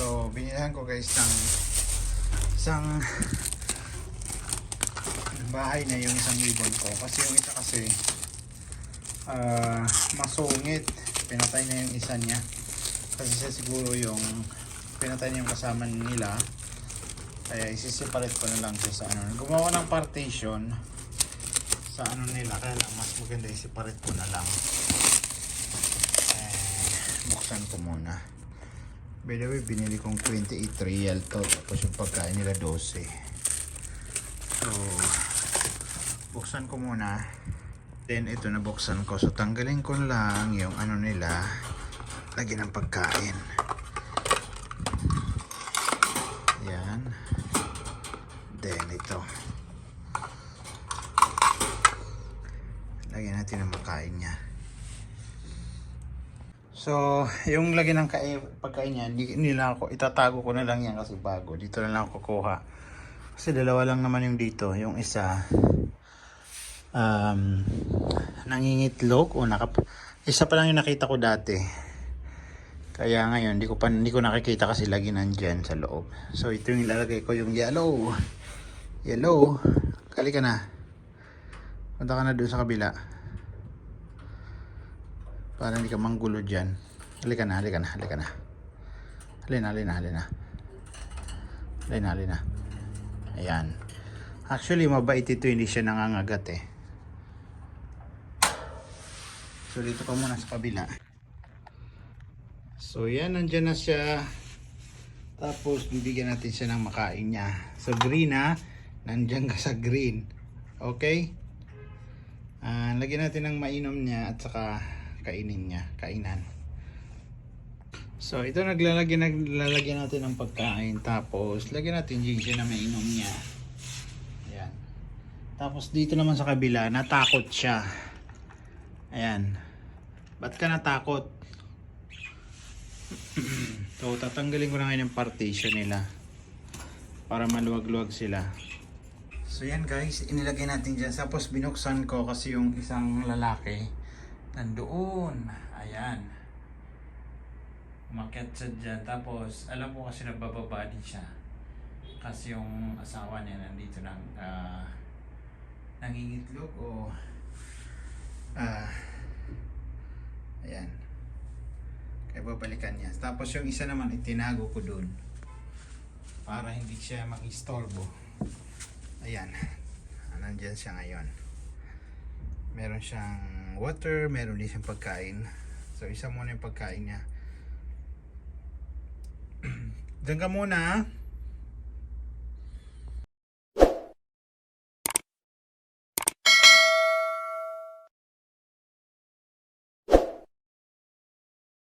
So, binilahan ko guys ng isang bahay na yung isang ibon ko. Kasi yung isa kasi ah masungit. Pinatay na yung isa niya. Kasi siya siguro yung pinatay niya yung kasama nila. Kaya isiseparate ko na lang siya sa ano. Gumawa ng partition sa ano nila. Kaya lang mas maganda isiparate ko na lang. Eh, buksan ko muna. By the way, binili kong 28 real to. Tapos yung pagkain nila 12. So, buksan ko muna. Then, ito na buksan ko. So, tanggalin ko lang yung ano nila. Lagyan ng pagkain. Yan. Then, ito. Lagyan natin ng makain niya. So, yung lagi ng kai- pagkain niya, lang ako, itatago ko na lang yan kasi bago. Dito na lang ako kukuha. Kasi dalawa lang naman yung dito. Yung isa, um, nangingitlog o nakap... Isa pa lang yung nakita ko dati. Kaya ngayon, hindi ko pa hindi ko nakikita kasi lagi nandyan sa loob. So, ito yung ilalagay ko, yung yellow. Yellow. Kali ka na. Punta ka na doon sa kabila. Para hindi ka manggulo dyan. Halika na, halika na, halika na. Halina, halina, halina. Halina, halina. Ayan. Actually, mabait ito. Hindi siya nangangagat eh. So, dito ka muna sa kabila. So, yan. Nandyan na siya. Tapos, bibigyan natin siya ng makain niya. So, green ha. Nandyan ka sa green. Okay? Ah, lagyan natin ng mainom niya at saka kainin niya, kainan. So, ito naglalagyan, naglalagyan natin ng pagkain. Tapos, lagyan natin siya na mainom niya. Ayan. Tapos, dito naman sa kabila, natakot siya. Ayan. Ba't ka natakot? so, tatanggalin ko na ngayon yung partition nila. Para maluwag-luwag sila. So yan guys, inilagay natin dyan. Tapos binuksan ko kasi yung isang lalaki nandoon. Ayan. Umakyat siya dyan. Tapos alam ko kasi nagbababa din siya. Kasi yung asawa niya nandito nang uh, nangingitlog o ah ayan. Kaya babalikan niya. Tapos yung isa naman itinago ko dun para hindi siya mag-istorbo. Ayan. Nandyan siya ngayon. Meron siyang water, meron din siyang pagkain. So, isa muna yung pagkain niya. Diyan ka muna.